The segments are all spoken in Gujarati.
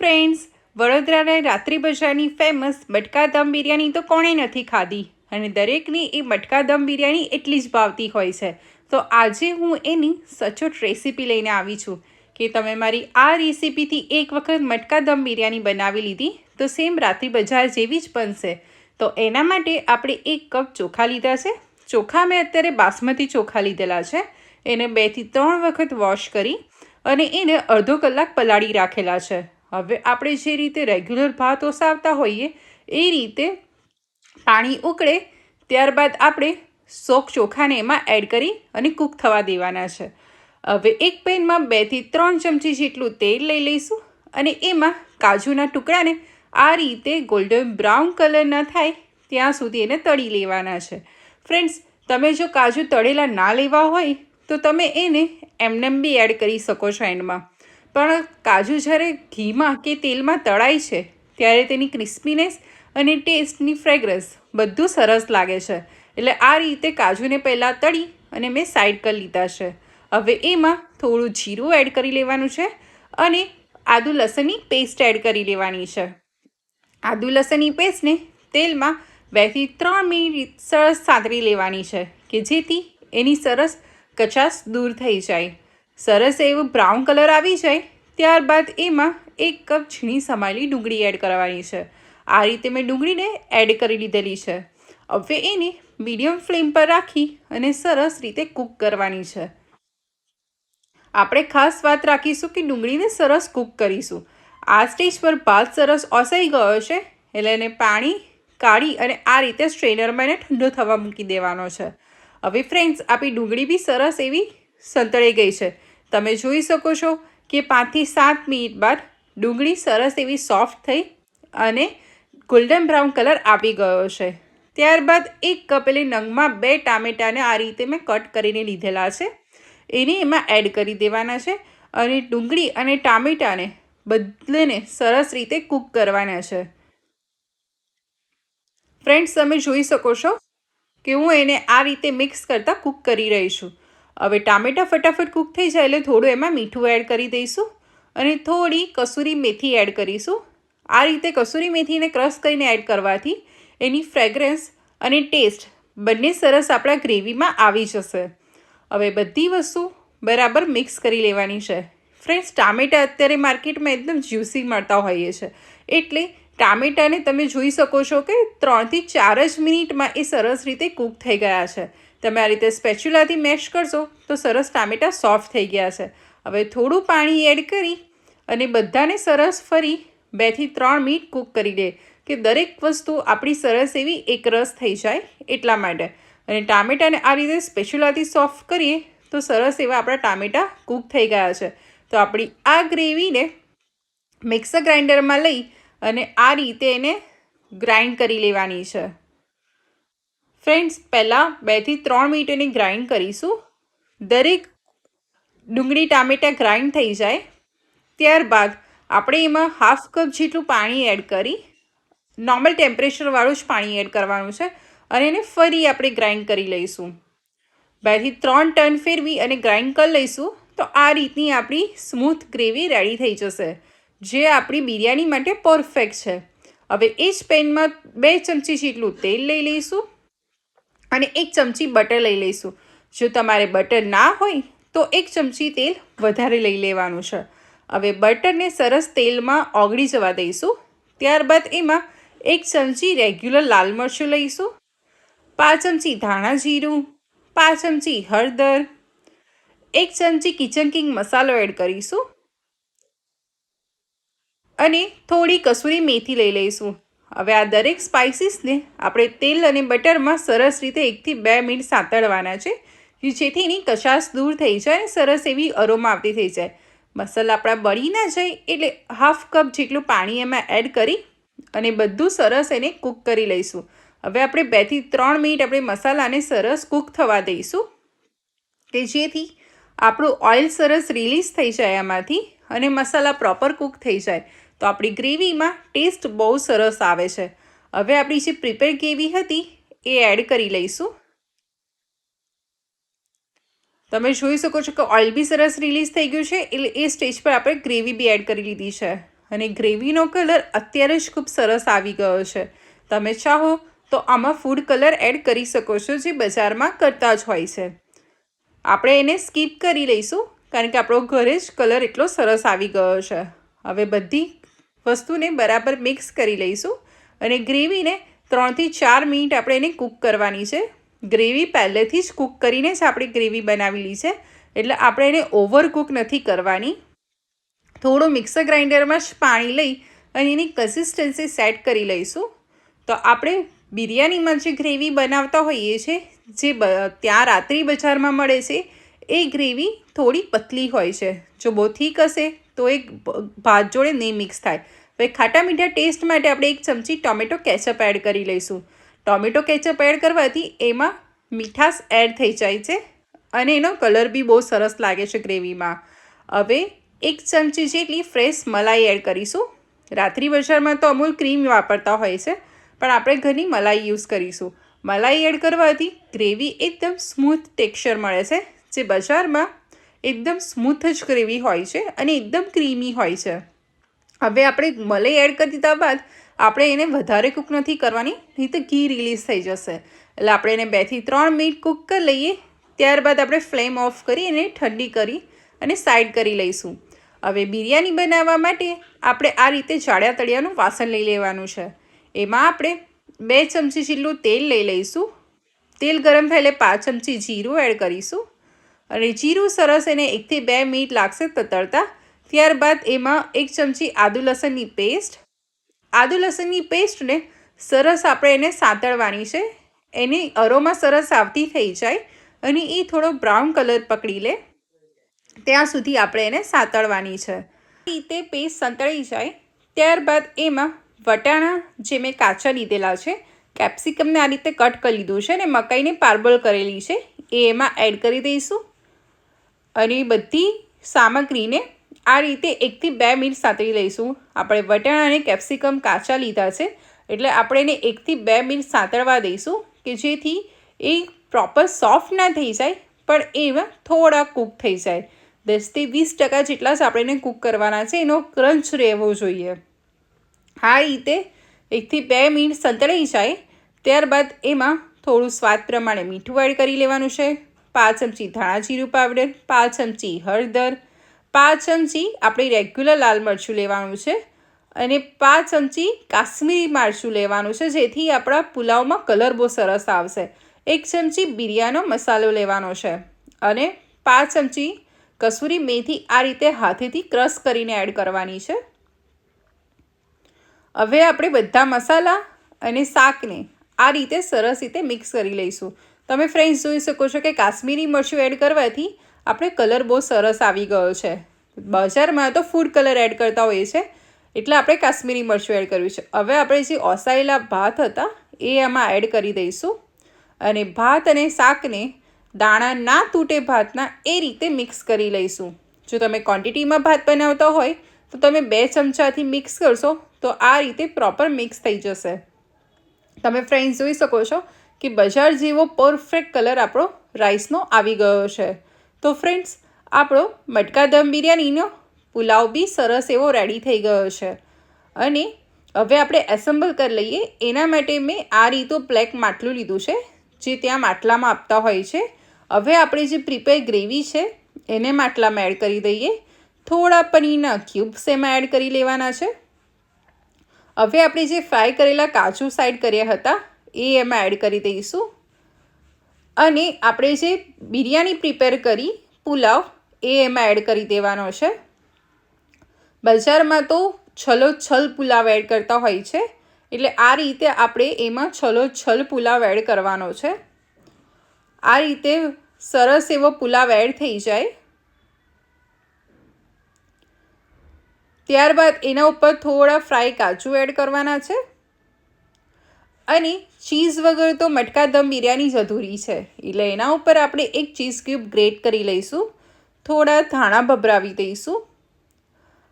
ફ્રેન્ડ્સ વડોદરાના રાત્રિ બજારની ફેમસ મટકા દમ બિરયાની તો કોણે નથી ખાધી? અને દરેકની એ મટકા દમ બિરયાની એટલી જ ભાવતી હોય છે. તો આજે હું એની સચોટ રેસીપી લઈને આવી છું. કે તમે મારી આ રેસીપીથી એક વખત મટકા દમ બિરયાની બનાવી લીધી, તો સેમ રાત્રિ બજાર જેવી જ બનશે. તો એના માટે આપણે એક કપ ચોખા લીધા છે. ચોખા મેં અત્યારે બાસમતી ચોખા લીધેલા છે. એને બેથી ત્રણ વખત વોશ કરી અને એને અડધો કલાક પલાળી રાખેલા છે. હવે આપણે જે રીતે રેગ્યુલર ભાત ઓસાવતા હોઈએ, એ રીતે પાણી ઉકળે, ત્યારબાદ આપણે સોક ચોખાને એમાં એડ કરી અને કૂક થવા દેવાના છે. હવે એક પેનમાં બેથી ત્રણ ચમચી જેટલું તેલ લઈ લઈશું અને એમાં કાજુના ટુકડાને આ રીતે ગોલ્ડન બ્રાઉન કલરના થાય, ત્યાં સુધી એને તળી લેવાના છે. ફ્રેન્ડ્સ તમે જો કાજુ તળેલા ના લેવા હોય, તો તમે એને એમનેમ બી એડ કરી શકો છો એન્ડમાં. પણ કાજુ જ્યારે ઘીમાં કે તેલમાં તળાય છે, ત્યારે તેની ક્રિસ્પીનેસ અને ટેસ્ટની ફ્રેગરન્સ બધું સરસ લાગે છે. એટલે આ રીતે કાજુને પહેલાં તળી અને મેં સાઈડ કરી લીધા છે. હવે એમાં થોડું જીરું એડ કરી લેવાનું છે અને આદુ લસણની પેસ્ટ એડ કરી લેવાની છે. આદુ લસણની પેસ્ટને તેલમાં બેથી ત્રણ મિનિટ સરસ સાંતરી લેવાની છે, કે જેથી એની સરસ કચાશ દૂર થઈ જાય. સરસ એવું બ્રાઉન કલર આવી જાય, ત્યારબાદ એમાં એક કપ ઝીણી સમાયેલી ડુંગળી એડ કરવાની છે. આ રીતે મેં ડુંગળીને એડ કરી લીધેલી છે. હવે એને મીડિયમ ફ્લેમ પર રાખી અને સરસ રીતે કૂક કરવાની છે. આપણે ખાસ વાત રાખીશું કે ડુંગળીને સરસ કૂક કરીશું. આ સ્ટેજ પર ભાત સરસ ઓસાઈ ગયો છે, એટલે એને પાણી કાઢી અને આ રીતે સ્ટ્રેનરમાં એને ઠંડો થવા મૂકી દેવાનો છે. હવે ફ્રેન્ડ્સ, આપણી ડુંગળી બી સરસ એવી સંતળાઈ ગઈ છે. તમે જોઈ શકો છો કે પાંચથી સાત મિનિટ બાદ ડુંગળી સરસ એવી સોફ્ટ થઈ અને ગોલ્ડન બ્રાઉન કલર આવી ગયો છે. ત્યારબાદ એક કપેલી નંગમાં બે ટામેટાને આ રીતે મેં કટ કરીને લીધેલા છે. એને એમાં એડ કરી દેવાના છે અને ડુંગળી અને ટામેટાને બદલેને સરસ રીતે કૂક કરવાના છે. ફ્રેન્ડ્સ તમે જોઈ શકો છો કે હું એને આ રીતે મિક્સ કરતાં કૂક કરી રહી છું. હવે ટામેટાં ફટાફટ કૂક થઈ જાય એટલે થોડું એમાં મીઠું એડ કરી દઈશું અને થોડી કસૂરી મેથી એડ કરીશું. આ રીતે કસૂરી મેથીને ક્રશ કરીને એડ કરવાથી એની ફ્રેગરન્સ અને ટેસ્ટ બંને સરસ આપણા ગ્રેવીમાં આવી જશે. હવે બધી વસ્તુ બરાબર મિક્સ કરી લેવાની છે. ફ્રેન્ડ્સ, ટામેટાં અત્યારે માર્કેટમાં એકદમ જ્યુસી મળતા હોઈએ છે. એટલે ટામેટાને તમે જોઈ શકો છો કે ત્રણથી ચાર જ મિનિટમાં એ સરસ રીતે કૂક થઈ ગયા છે. તમે આ રીતે સ્પેચ્યુલાથી મેશ કરશો, તો સરસ ટામેટાં સોફ્ટ થઈ ગયા છે. હવે થોડું પાણી એડ કરી અને બધાને સરસ ફરી બેથી ત્રણ મિનિટ કૂક કરી દે, કે દરેક વસ્તુ આપણી સરસ એવી એકરસ થઈ જાય એટલા માટે. અને ટામેટાને આ રીતે સ્પેચ્યુલાથી સોફ્ટ કરીએ, તો સરસ એવા આપણા ટામેટાં કૂક થઈ ગયા છે. તો આપણી આ ગ્રેવીને મિક્સર ગ્રાઇન્ડરમાં લઈ અને આ રીતે એને ગ્રાઇન્ડ કરી લેવાની છે. ફ્રેન્ડ્સ, પહેલાં બેથી ત્રણ મિનિટ ગ્રાઇન્ડ કરીશું. દરેક ડુંગળી ટામેટાં ગ્રાઇન્ડ થઈ જાય. ત્યારબાદ આપણે એમાં હાફ કપ જેટલું પાણી એડ કરી, નોર્મલ ટેમ્પરેચરવાળું જ પાણી એડ કરવાનું છે અને એને ફરી આપણે ગ્રાઇન્ડ કરી લઈશું. બેથી ત્રણ ટર્ન ફેરવી અને ગ્રાઇન્ડ કરી લઈશું, તો આ રીતની આપણી સ્મૂથ ગ્રેવી રેડી થઈ જશે, જે આપણી બિરયાની માટે પરફેક્ટ છે. હવે એ જ પેનમાં બે ચમચી જેટલું તેલ લઈ લઈશું. અને એક ચમચી બટર લઈ લઈશું. જો તમારે બટર ના હોય, તો એક ચમચી તેલ વધારે લઈ લેવાનું છે. હવે બટરને સરસ તેલમાં ઓગળી જવા દઈશું. ત્યારબાદ એમાં એક ચમચી રેગ્યુલર લાલ મરચું લઈશું. પાંચ ચમચી ધાણા જીરું, પાંચ ચમચી હળદર, એક ચમચી કિચન કિંગ મસાલો એડ કરીશું. અને થોડી કસૂરી મેથી લઈ લઈશું. હવે આ દરેક સ્પાઇસીસને આપણે તેલ અને બટરમાં સરસ રીતે એકથી બે મિનિટ સાંતળવાના છે. જેથી એની કશાશ દૂર થઈ જાય અને સરસ એવી અરોમા આવતી થઈ જાય. મસાલા આપણા બળી ના જાય એટલે હાફ કપ જેટલું પાણી એમાં એડ કરી અને બધું સરસ એને કૂક કરી લઈશું. હવે આપણે બેથી ત્રણ મિનિટ આપણે મસાલાને સરસ કૂક થવા દઈશું. કે જેથી આપણું ઓઇલ સરસ રિલીઝ થઈ જાય એમાંથી અને મસાલા પ્રોપર કૂક થઈ જાય. તો આપણી ગ્રેવીમાં ટેસ્ટ બહુ સરસ આવે છે. હવે આપણી જે પ્રિપેર ગ્રેવી હતી એ એડ કરી લઈશું. તમે જોઈ શકો છો કે ઓઇલ બી સરસ રિલીઝ થઈ ગયું છે, એટલે એ સ્ટેજ પર આપણે ગ્રેવી બી એડ કરી લીધી છે. અને ગ્રેવીનો કલર અત્યારે જ ખૂબ સરસ આવી ગયો છે. તમે ચાહો તો આમાં ફૂડ કલર એડ કરી શકો છો, જે બજારમાં કરતા જ હોય છે. આપણે એને સ્કીપ કરી લઈશું, કારણ કે આપણો ઘરે જ કલર એટલો સરસ આવી ગયો છે. હવે બધી વસ્તુને બરાબર મિક્સ કરી લઈશું અને ગ્રેવીને ત્રણથી ચાર મિનિટ આપણે એને કૂક કરવાની છે. ગ્રેવી પહેલેથી જ કૂક કરીને જ આપણે ગ્રેવી બનાવેલી છે. એટલે આપણે એને ઓવર કૂક નથી કરવાની. થોડું મિક્સર ગ્રાઇન્ડરમાં જ પાણી લઈ અને એની કન્સિસ્ટન્સી સેટ કરી લઈશું. તો આપણે બિરયાનીમાં જે ગ્રેવી બનાવતા હોઈએ છીએ જે ત્યાં રાત્રિ બજારમાં મળે છે, એ ગ્રેવી થોડી પતલી હોય છે. જો બહુ થીક હશે તો એક ભાત જોડે નહીં મિક્સ થાય. હવે ખાટા મીઠા ટેસ્ટ માટે આપણે એક ચમચી ટોમેટો કેચઅપ એડ કરી લઈશું. ટોમેટો કેચઅપ એડ કરવાથી એમાં મીઠાશ એડ થઈ જાય છે અને એનો કલર બી બહુ સરસ લાગે છે ગ્રેવીમાં. હવે એક ચમચી જેટલી ફ્રેશ મલાઈ એડ કરીશું. રાત્રિ બજારમાં તો અમૂલ ક્રીમ વાપરતા હોય છે, પણ આપણે ઘરની મલાઈ યુઝ કરીશું. મલાઈ એડ કરવાથી ગ્રેવી એકદમ સ્મૂથ ટેક્સચર મળે છે, જે બજારમાં એકદમ સ્મૂથ જ ગ્રેવી હોય છે અને એકદમ ક્રીમી હોય છે. હવે આપણે મલાઈ એડ કરી દીધા બાદ આપણે એને વધારે કૂક નથી કરવાની, નહીં તો ઘી રિલીઝ થઈ જશે. એટલે આપણે એને બેથી ત્રણ મિનિટ કૂક કરી લઈએ, ત્યારબાદ આપણે ફ્લેમ ઓફ કરી એને ઠંડી કરી અને સાઈડ કરી લઈશું. હવે બિરયાની બનાવવા માટે આપણે આ રીતે જાડ્યા તળિયાનું વાસણ લઈ લેવાનું છે. એમાં આપણે બે ચમચી જેટલું તેલ લઈ લઈશું. તેલ ગરમ થાય એટલે પાંચ ચમચી જીરું એડ કરીશું. અને જીરું સરસ એને એકથી બે મિનિટ લાગશે તતરતા ત્યારબાદ એમાં એક ચમચી આદુ લસણની પેસ્ટ આદુ લસણની પેસ્ટને સરસ આપણે એને સાંતળવાની છે. એની અરોમાં સરસ આવતી થઈ જાય અને એ થોડો બ્રાઉન કલર પકડી લે. ત્યાં સુધી આપણે એને સાંતળવાની છે. રીતે પેસ્ટ સંતળાઈ જાય. ત્યારબાદ એમાં વટાણા જે મેં કાચા લીધેલા છે કેપ્સિકમને આ રીતે કટ કરી લીધું છે અને મકાઈને પાર્બલ કરેલી છે, એ એમાં એડ કરી દઈશું. અને બધી સામગ્રીને આ રીતે એકથી બે મિનિટ સાંતળી લઈશું. આપણે વટાણા અને કેપ્સિકમ કાચા લીધા છે. એટલે આપણે એને એકથી બે મિનિટ સાંતળવા દઈશું કે જેથી એ પ્રોપર સોફ્ટ ના થઈ જાય, પણ એમાં થોડા કૂક થઈ જાય. દસથી વીસ ટકા જેટલા જ આપણે એને કૂક કરવાના છે, એનો ક્રંચ રહેવો જોઈએ. આ રીતે એકથી બે મિનિટ સંતળાઈ જાય, ત્યારબાદ એમાં થોડું સ્વાદ પ્રમાણે મીઠું એડ કરી લેવાનું છે. પાંચ ચમચી ધાણા જીરું પાવડર, પાંચ ચમચી હળદર, પાંચ ચમચી આપણે રેગ્યુલર લાલ મરચું લેવાનું છે અને પાંચ ચમચી કાશ્મીરી મરચું લેવાનું છે, જેથી આપણા પુલાવમાં કલર બહુ સરસ આવશે. એક ચમચી બિરયાનો મસાલો લેવાનો છે અને પાંચ ચમચી કસૂરી મેથી આ રીતે હાથેથી ક્રશ કરીને એડ કરવાની છે. હવે આપણે બધા મસાલા અને શાકને આ રીતે સરસ રીતે મિક્સ કરી લઈશું. તમે ફ્રેન્ડ્સ જોઈ શકો છો કે કાશ્મીરી મરચું એડ કરવાથી આપણે કલર બહુ સરસ આવી ગયો છે. બજારમાં તો ફૂડ કલર એડ કરતા હોઈએ છે, એટલે આપણે કાશ્મીરી મરચું એડ કર્યું છે. હવે આપણે જે ઓસાયેલા ભાત હતા, એ આમાં એડ કરી દઈશું. અને ભાત અને શાકને દાણા ના તૂટે ભાતના એ રીતે મિક્સ કરી લઈશું. જો તમે ક્વોન્ટિટીમાં ભાત બનાવતા હોય, તો તમે બે ચમચાથી મિક્સ કરશો, તો આ રીતે પ્રોપર મિક્સ થઈ જશે. તમે ફ્રેન્ડ્સ જોઈ શકો છો કે બજાર જેવો પરફેક્ટ કલર આપણો રાઈસનો આવી ગયો છે. તો ફ્રેન્ડ્સ આપણો મટકા દમ બિરયાનીનો પુલાવ બી સરસ એવો રેડી થઈ ગયો છે. અને હવે આપણે એસેમ્બલ કરી લઈએ. એના માટે મેં આ રીતો બ્લેક માટલું લીધું છે, જે ત્યાં માટલામાં આપતા હોય છે. હવે આપણે જે પ્રિપેર ગ્રેવી છે, એને માટલામાં એડ કરી દઈએ. થોડા પનીરના ક્યુબ્સ એમાં એડ કરી લેવાના છે. હવે આપણે જે ફ્રાય કરેલા કાજુ સાઈડ કર્યા હતા એ એમાં એડ કરી દઈશું. અને આપણે જે બિરયાની પ્રિપેર કરી, પુલાવ, એ એમાં એડ કરી દેવાનો છે. બજારમાં તો છલો છલ પુલાવ એડ કરતા હોય છે. એટલે આ રીતે આપણે એમાં છલો છલ પુલાવ એડ કરવાનો છે. આ રીતે સરસ એવો પુલાવ એડ થઈ જાય. ત્યારબાદ એના ઉપર થોડા ફ્રાય કાજુ એડ કરવાના છે. અને ચીઝ વગર તો મટકા દમ બિરયાની જ અધૂરી છે. એટલે એના ઉપર આપણે એક ચીઝ ક્યુબ ગ્રેટ કરી લઈશું, થોડા ધાણા ભભરાવી દઈશું,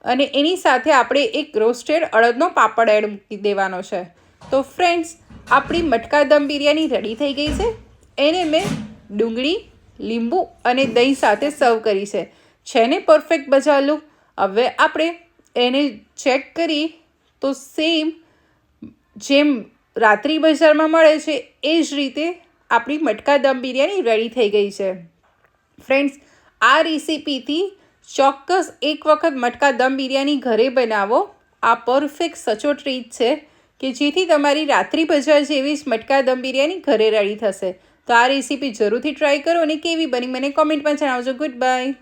અને એની સાથે આપણે એક રોસ્ટેડ અડદનો પાપડ એડ મૂકી દેવાનો છે. તો ફ્રેન્ડ્સ આપણી મટકા દમ બિરયાની રેડી થઈ ગઈ છે. એને મેં ડુંગળી, લીંબુ અને દહીં સાથે સર્વ કરી છે. છે ને પરફેક્ટ બજાલું હવે આપણે એને ચેક કરી તો સેમ જેમ રાત્રિ બજારમાં મળે છે, એ જ રીતે આપણી મટકા દમ બિરયાની રેડી થઈ ગઈ છે. ફ્રેન્ડ્સ આ રેસીપીથી ચોક્કસ એક વખત મટકા દમ બિરયાની ઘરે બનાવો. આ પરફેક્ટ સચોટ રીત છે કે જેથી તમારી રાત્રિ બજાર જેવી જ મટકા દમ બિરયાની ઘરે રેડી થશે. તો આ રેસીપી જરૂરથી ટ્રાય કરો અને કેવી બની મને કોમેન્ટમાં જણાવજો. Good bye